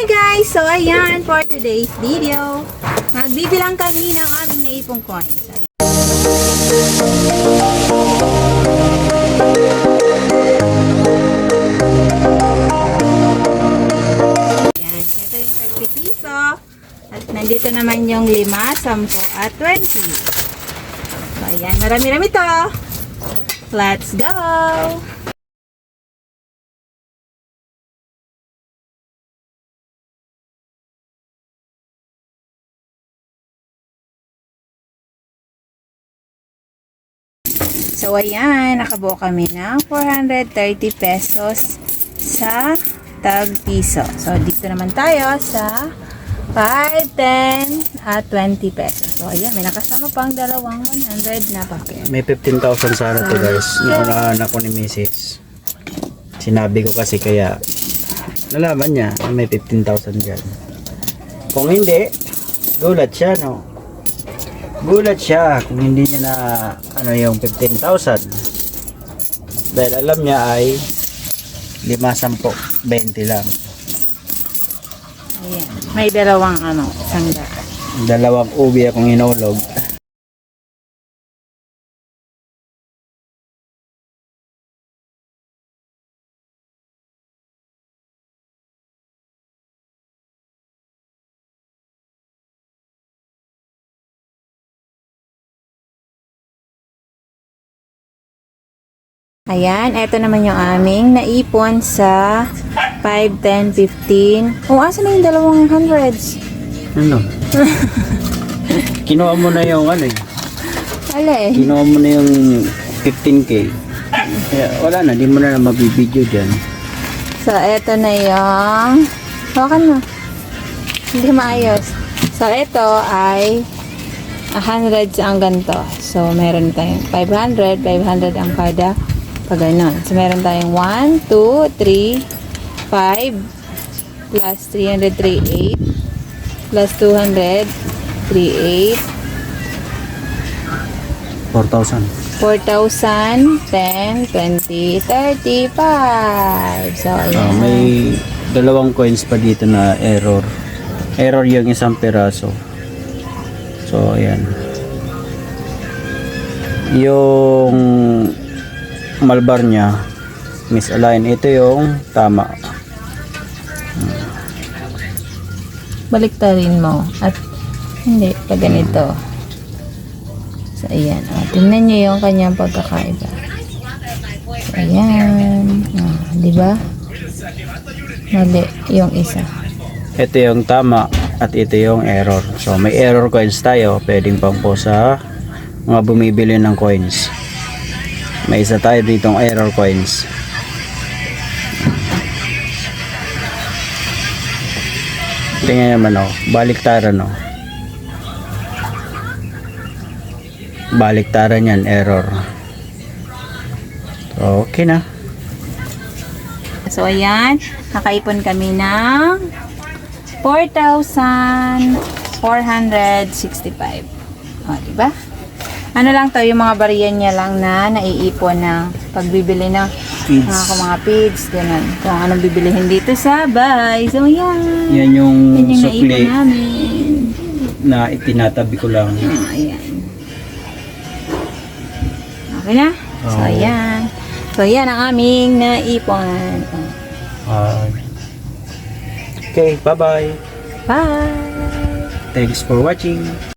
Hi guys! So ayan, for today's video, magbibilang kami ng aming naipong coins. Ayan. Ito yung 30 piso. At nandito naman yung 5, 10 at 20. So ayan, marami-rami to. Let's go! So, ayan, nakabuo kami ng 430 pesos sa tag piso. So, dito naman tayo sa 5, 10, at 20 pesos. So, ayan, may nakasama pang dalawang 100 na packet. May 15,000 sana to guys. Naunahan ako ni Mrs. Sinabi ko kasi kaya nalaman niya na may 15,000 dyan. Kung hindi, gulat siya no. Gulat siya kung hindi niya na ano yung 15,000. Dahil alam niya ay 5, 10, 20 lang. Ayan, may dalawang ano, sangga. Dalawang ubi akong inulog. Ayan, eto naman yung aming naipon sa 5, 10, 15. Oh, asa na yung dalawang hundreds? Ano? Kinuha mo na yung ano eh. Wala eh. Kinuha mo na yung 15k. Kaya wala na, di mo na na mabibideo dyan. So, eto na yung... Hawakan mo. Hindi maayos. So, ito ay 100 ang ganito. So, meron tayong 500. 500 ang kada pag ganun. So, meron tayong 1, 2, 3, 5 plus 300, 3, 8 plus 200, 3, 8 4,000. 4,000, 10, 20, 35. So, ayan. may dalawang coins pa dito na error. Error yung isang peraso. So, ayan. Yung malbar niya, misalign. Ito yung tama. baliktarin mo at hindi pa ganito so ayan o, tingnan nyo yung kanyang pagkakaiba so ayan o, di ba mali yung isa Ito yung tama at ito yung error. So may error coins tayo, pwedeng pang po sa mga bumibili ng coins. May isa tayo ditong error coins. Tingnan naman oh, baliktaran oh. Baliktaran yan, error. Okay na. so ayan nakaipon kami ng 4,465 o di ba ano lang to yung mga bariyan niya lang na naiipon ng pagbibili ng Feeds. mga, mga feeds, ganun. Kung anong bibilihin dito sa bahay. So, yan. Yan yung Yan yung naipon sukli namin. na itinatabi ko lang. Oh, ayan. Okay na? So, Oo. ayan. So, yan ang aming naipon. Ah. okay, bye-bye. Bye! Thanks for watching.